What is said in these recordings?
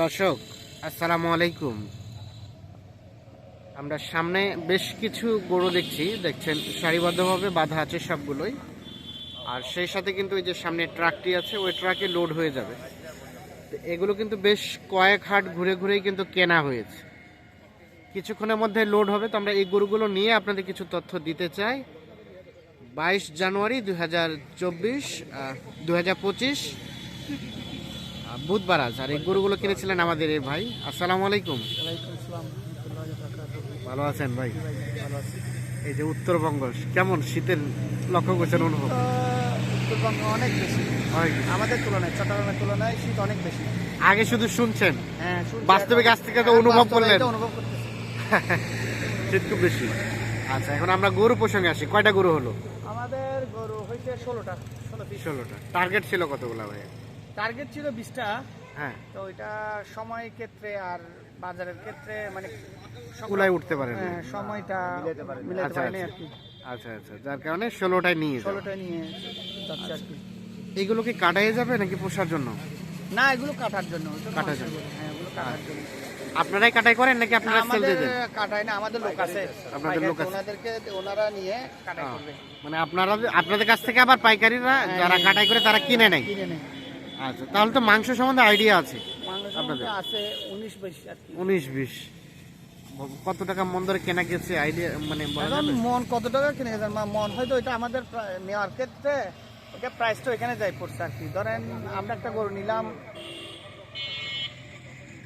দর্শক, আসসালামু আলাইকুম। আমরা সামনে বেশ কিছু গরু দেখছি। দেখছেন, সারিবদ্ধভাবে বাঁধা আছে সবগুলোই। আর সেই সাথে কিন্তু ওই যে সামনে ট্রাকটি আছে, ওই ট্রাকে লোড হয়ে যাবে। এগুলো কিন্তু বেশ কয়েক হাট ঘুরে ঘুরেই কিন্তু কেনা হয়েছে। কিছুক্ষণের মধ্যে লোড হবে। তো আমরা এই গরুগুলো নিয়ে আপনাদের কিছু তথ্য দিতে চাই। বাইশ জানুয়ারি দু হাজার চব্বিশ দু হাজার পঁচিশ বুধবার আজ আর এই গরুগুলো কিনেছিলেন আমাদের এই ভাই। আসসালামু আলাইকুম। ভালো আছেন ভাই? এই যে উত্তরবঙ্গ কেমন শীতের লক্ষ্য করছেন অনুভব? উত্তরবঙ্গ অনেক বেশি। আমাদের তুলনায় চট্টগ্রামের তুলনায় শীত অনেক বেশি। আগে শুধু শুনছেন? হ্যাঁ শুনছি বাস্তবিক আজ থেকে তো অনুভব বাস্তবে করলেন। শীত খুব বেশি। আচ্ছা এখন আমরা গরু প্রসঙ্গে আসি। কয়টা গরু হলো? আমাদের গরু হয়েছে ষোলোটা ষোলো ষোলোটা। টার্গেট ছিল কতগুলো ভাই টার্গেট ছিল বিশটা। হ্যাঁ। তো এটা সময় ক্ষেত্রে আর বাজারের ক্ষেত্রে মানে কুলায় উঠতে পারেন। হ্যাঁ, সময়টা মিলাতে আচ্ছা, পারেনি আচ্ছা। আর কি। আচ্ছা আচ্ছা। যার কারণে ষোলোটায় নিয়ে যাও। ষোলোটা নিয়ে যাচ্ছে আর কি। এইগুলো কি কাটাই যাবে নাকি পোষার জন্য? না এগুলো কাটার জন্য। কাটার জন্য। হ্যাঁ এগুলো কাটার জন্য। আপনারাই কাটাই করেন নাকি আপনারা সেল আমাদের দিয়ে দেন? কাটায় না আমাদের লোক আছে। আপনাদের লোক আছে। ওনাদেরকে ওনারা নিয়ে কাটাই হ্যাঁ। করবে। মানে আপনারা আপনাদের কাছ থেকে আবার পাইকারিরা যারা কাটাই করে তারা কিনে নেয়। কিনে নেয়। আচ্ছা তাহলে তো মাংস সম্বন্ধে আইডিয়া আছে। আপনাদের? আছে উনিশ বেশি উনিশ বিশ। কত টাকা মন ধরে কেনা গেছে? আইডিয়া মানে? মন কত টাকা কিনে গেছেন মা মন হয়তো এটা আমাদের নেওয়ার ক্ষেত্রে ওটা প্রাইসটা এখানে যাই পড়ছে আর কি। ধরেন আমরা একটা গরু নিলাম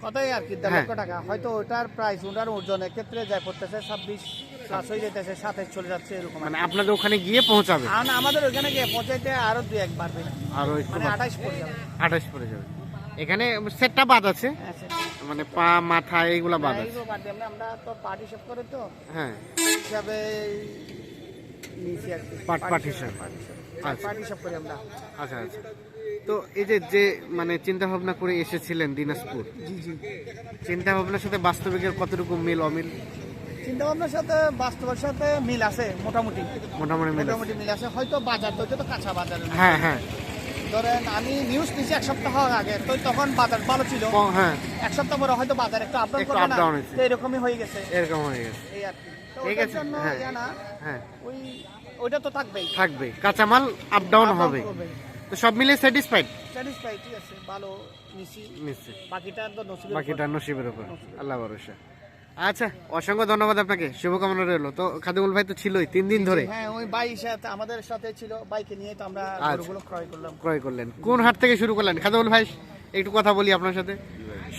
কতই আর কি দেড় হ্যাঁ। লক্ষ টাকা। হয়তো ওটার প্রাইস ওটার ওজনের ক্ষেত্রে যাই পড়তেছে ছাব্বিশ প্লাস হয়ে যেতেছে সাতাইশ চলে যাচ্ছে এরকম মানে আপনাদের ওখানে গিয়ে পৌঁছাবে? আর আমাদের ওখানে গিয়ে পৌঁছাইতে আরও দুই এক বাড়বে আরও একটু মানে আঠাইশ পড়ে যাবে। আঠাশ পড়ে যাবে। এখানে সেটটা বাদ আছে? হ্যাঁ। মানে পা মাথা এইগুলা বাদ হ্যাঁ, আছে? এইগুলো বাদ দিয়ে আমরা- আমরা তো পার্টি হিসাব করে তো। হ্যাঁ। হিসাবে নিয়েছি আর কি। পাট- পাট হিসাব। আচ্ছা। পার্টি হিসাব। করি আমরা। আচ্ছা আচ্ছা। তো এই যে যে মানে চিন্তা ভাবনা করে এসেছিলেন দিনাজপুর জি জি। চিন্তা ভাবনার সাথে বাস্তবিকের কতটুকু মিল অমিল? চিন্তা ভাবনার সাথে বাস্তবের সাথে মিল আছে মোটামুটি। মোটামুটি মিল মোটামুটি মিল আছে। হয়তো বাজার তো তো কাঁচা বাজার। হ্যাঁ হ্যাঁ। ধরেন আমি নিউজ নিয়েছি এক সপ্তাহ আগে তো তখন বাজার ভালো ছিল। হ্যাঁ। এক সপ্তাহ পরে হয়তো বাজার একটু আপ ডাউন একটু করবে up না তো এরকমই হয়ে গেছে। এরকম হয়ে গেছে। এই আর কি। ঠিক আছে, হ্যাঁ। হ্যাঁ। ওই ওইটা তো থাকবেই। থাকবে কাঁচামাল আপ ডাউন হবে। তো সব মিলে স্যাটিসফাইড স্যাটিসফাই ঠিক আছে। ভালো নিছি। নিশ্চয় বাকিটা তো নসিবের বাকিটা নসিবের উপর। আল্লাহ ভরসা। আচ্ছা অসংখ্য ধন্যবাদ আপনাকে। শুভকামনা রইল। তো খাদিমুল ভাই তো ছিলই তিন দিন ধরে। হ্যাঁ ওই বাই সাথে আমাদের সাথে ছিল। বাইকে নিয়ে তো আমরা আচ্ছা। গরুগুলো ক্রয় করলাম। ক্রয় করলেন। কোন হাট থেকে শুরু করলেন? খাদিমুল ভাই একটু কথা বলি আপনার সাথে।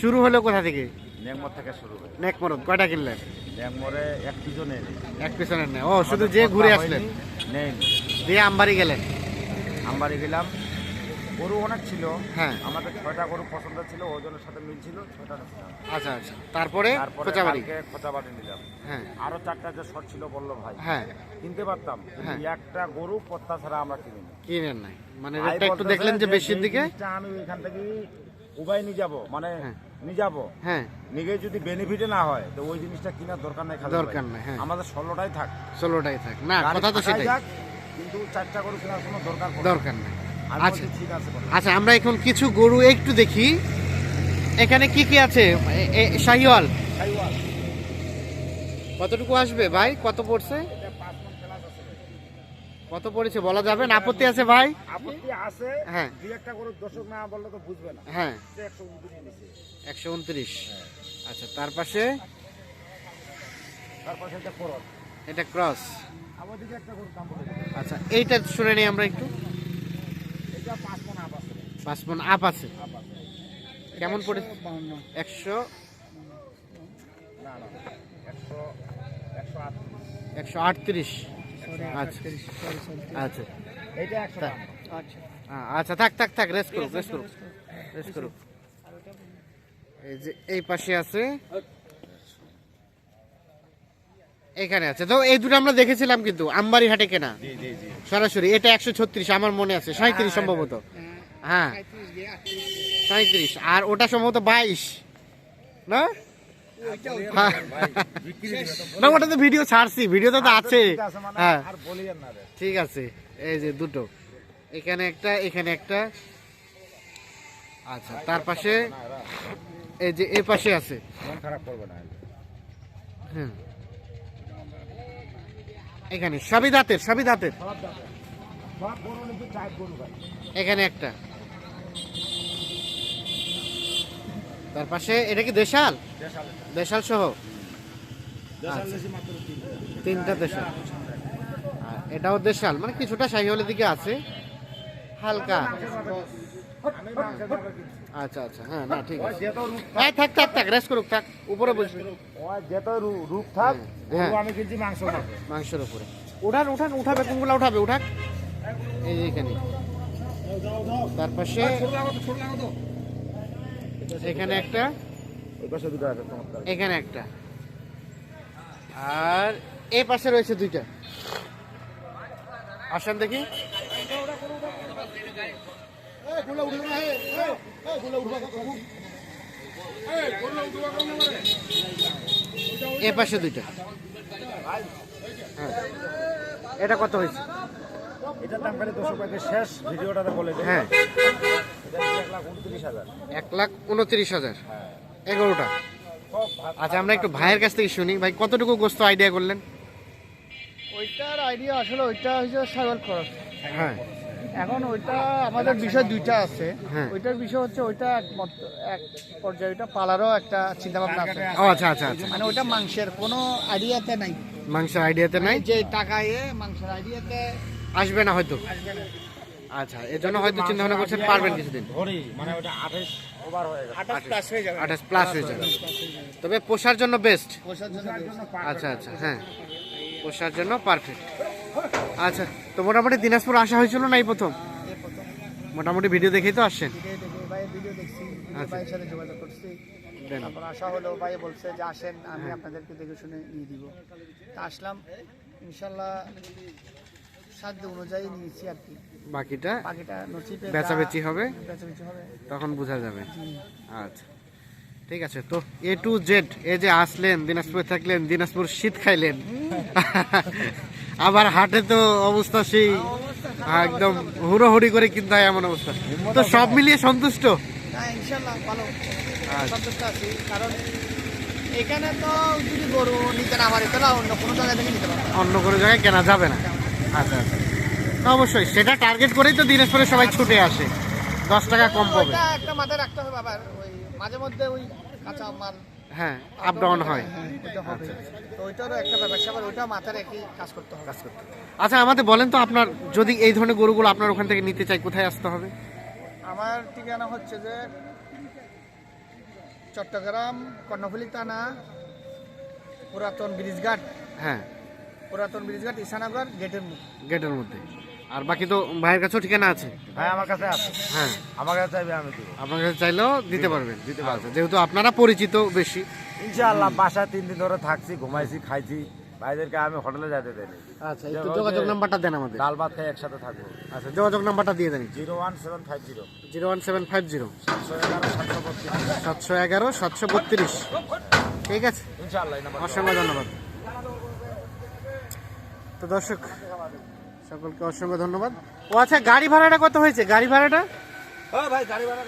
শুরু হলো কোথা থেকে? থেকে শুরু কয়টা কিনলেন? এক পিছনে এক পিছনের নেই। ও শুধু যে ঘুরে আসলেন? নেই। দিয়ে আমবাড়ি গেলেন? আমবাড়ি গেলাম। গরু অনেক ছিল। হ্যাঁ। আমাদের ছয়টা গরু পছন্দ ছিল ওজনের সাথে মিল ছিল। ছয়টা আচ্ছা আচ্ছা। তারপরে খোঁচাবাড়ি? খোঁচাবাড়ি নিলাম। হ্যাঁ। আরও চারটা যে শর্ট ছিল বলল ভাই। হ্যাঁ। কিনতে পারতাম হ্যাঁ। একটা গরু পত্তা ছাড়া আমরা কিনি না। কিনেন নাই। মানে রেটটা একটু দেখলেন যে বেশির দিকে? আমি এখান থেকে উবাই নিয়ে যাব মানে হ্যাঁ। নিয়ে যাব। হ্যাঁ। নিয়ে যদি বেনিফিটে না হয় তো ওই জিনিসটা কেনার দরকার নেই দরকার। নাই, হ্যাঁ। আমাদের ষোলোটাই থাক। ষোলোটাই থাক। না কথা তো সেটাই। কিন্তু চারটা গরু কেনার কোনো দরকার দরকার নাই। আচ্ছা। আচ্ছা আমরা এখন কিছু গরু একটু দেখি। এখানে কি কি আছে? শাহিওয়াল। কতটুকু আসবে ভাই? কত পড়ছে। কত পড়েছে বলা যাবে? না আপত্তি আছে ভাই? আপত্তি আছে। হ্যাঁ। দুই একটা গরু দর্শক না বললে তো বুঝবে না। হ্যাঁ। সে একশো উনত্রিশ নিছে। একশো উনত্রিশ। হ্যাঁ। আচ্ছা তার পাশে? এটা ক্রস একটা দাম আচ্ছা এইটা শুনে নিই আমরা একটু। পাঁচ মন আপ আছে। পাঁচ মন আপ আছে? আপ আছে। কেমন পড়ে? একশো একশো? একশো আট একশো আটত্রিশ। আচ্ছা। আচ্ছা। আচ্ছা। আচ্ছা থাক থাক থাক রেস্ট করুক রেস্ট করুক রেস্ট করুক। এই যে এই পাশে আছে এখানে আছে। তো এই দুটো আমরা দেখেছিলাম কিন্তু আমবাড়ি হাটে কেনা। জি জি। সরাসরি এটা একশো ছত্রিশ আমার মনে আছে সাঁত্রিশ সম্ভবত। হ্যাঁ সাঁত্রিশ আর ওটা সম্ভবত বাইশ। না? হ্যাঁ। বিক্রি দিবে তো না ওটা তো ভিডিও ছাড়ছি ভিডিওতে তো আছে। ঠিক আছে মানে হ্যাঁ। ঠিক আছে এই যে দুটো। এখানে একটা এখানে একটা। আচ্ছা তার পাশে এই যে এ পাশে আছে। খারাপ করবে না। হ্যাঁ। এখানে সবই দাঁতের। সবই দাঁতের এখানে একটা। তার পাশে এটা কি দেশাল? দেশাল সহ? আচ্ছা। তিনটা। দেশাল। আর এটাও দেশাল মানে কিছুটা শাহিওয়ালের দিকে আছে। হালকা। আচ্ছা আচ্ছা হ্যাঁ না ঠিক আছে। হ্যাঁ থাক থাক থাক রেস্ট করুক থাক উপরে বসবে। যেত রূপ থাক হ্যাঁ। আমি কিনছি মাংস মাংসের উপরে। উঠান উঠান উঠাবে কোনগুলো উঠাবে উঠাক। এই যে এখানে। তার পাশে এখানে একটা। এখানে একটা। আর এই পাশে রয়েছে দুইটা। আসেন দেখি। এ পাশে দুইটা। হ্যাঁ। এটা কত হয়েছে? এটার দাম খালি দশ টাকা শেষ ভিডিওটাতে বলে দেয় হ্যাঁ। এক লাখ উনত্রিশ হাজার। এক লাখ উনত্রিশ হাজার। হ্যাঁ। এগারোটা। আচ্ছা আমরা একটু ভাইয়ের কাছ থেকে শুনি। ভাই কতটুকু গোস্ত আইডিয়া করলেন? ওইটার আইডিয়া আসলে ওইটা হচ্ছে সাইবার খরচ। হ্যাঁ। এখন ওইটা আমাদের বিষয় দুইটা আছে। হ্যাঁ। ওইটার বিষয় হচ্ছে ওইটা এক পর্যায়ে ওইটা পালারও একটা চিন্তা ভাবনা আছে। ও আচ্ছা আচ্ছা আচ্ছা। মানে ওইটা মাংসের কোনো আইডিয়াতে নাই। মাংসের আইডিয়াতে নাই? যে টাকা এ মাংসের আইডিয়াতে আসবে না হয়তো? আসবে না। আচ্ছা এর জন্য হয়তো চিন্তা ভাবনা করছেন পারবেন কিছুদিন। মানে ওটা আঠাশ ওভার হয়ে গেছে আঠাশ প্লাস হয়ে যাবে। আঠাশ প্লাস হয়ে যাবে। তবে পোষার জন্য বেস্ট পয়সার জন্য আচ্ছা আচ্ছা হ্যাঁ। পোষার জন্য পারফেক্ট আচ্ছা তো মোটামুটি দিনাজপুর আসা হয়েছিল না এই প্রথম? মোটামুটি ভিডিও দেখেই তো আসছেন। আচ্ছা। তারপর আসা হলো ভাই বলছে যে আসেন আমি আপনাদেরকে দেখে শুনে নিয়ে দিব। তা আসলাম ইনশাল্লাহ সাধ্য অনুযায়ী নিয়েছি আর কি। বাকিটা বাকিটা নসিবে বেচাবেচি হবে বেচাবেচি হবে। তখন বোঝা যাবে। আচ্ছা ঠিক আছে তো এ টু জেড এ যে আসলেন দিনাজপুরে থাকলেন দিনাজপুর শীত খাইলেন। আবার হাটে তো অবস্থা সেই একদম হুড়োহুড়ি করে কিনতে হয় এমন অবস্থা। তো সব মিলিয়ে সন্তুষ্ট? অন্য কোনো জায়গায় কেনা যাবে না। আচ্ছা আচ্ছা। না, অবশ্যই সেটা টার্গেট করেই তো দিনাজপুরে সবাই ছুটে আসে। দশ টাকা কম পাবে। একটা মাথায় রাখতে হবে আবার ওই মাঝে মধ্যে ওই কাঁচা মাল হ্যাঁ আপ ডাউন হয়। আচ্ছা আমাদের বলেন তো আপনার যদি এই ধরনের গরুগুলো আপনার ওখান থেকে নিতে চাই কোথায় আসতে হবে? আমার ঠিকানা হচ্ছে যে চট্টগ্রাম কর্ণফুলি থানা পুরাতন ব্রিজঘাট। হ্যাঁ। পুরাতন ব্রিজঘাট ঈশানগর গেটের গেটের মধ্যে। আর বাকি তো ভাইয়ের কাছেও ঠিকানা আছে? ভাই আমার কাছে আছে। হ্যাঁ। আমার কাছে চাইবে আমি দিব। আপনার কাছে চাইলেও দিতে পারবেন। দিতে পারবেন যেহেতু আপনারা পরিচিত বেশি। ইনশাআল্লাহ বাসায় তিন দিন ধরে থাকছি ঘুমাইছি খাইছি। ভাইদেরকে আমি হোটেলে যেতে দেয়নি আচ্ছা একটু যোগাযোগ নাম্বারটা দেন আমাদের। ডাল ভাত খাই একসাথে থাকব। আচ্ছা যোগাযোগ নাম্বারটা দিয়ে দেন zero one seven five zero. Zero one seven five zero. সাতশো এগারো সাতশো বত্রিশ। ঠিক আছে? ইনশাআল্লাহ অসংখ্য ধন্যবাদ। তো দর্শক সকলকে অসংখ্য ধন্যবাদ। ও আচ্ছা গাড়ি ভাড়াটা কত হয়েছে? গাড়ি ভাড়াটা? ও ভাই গাড়ি ভাড়া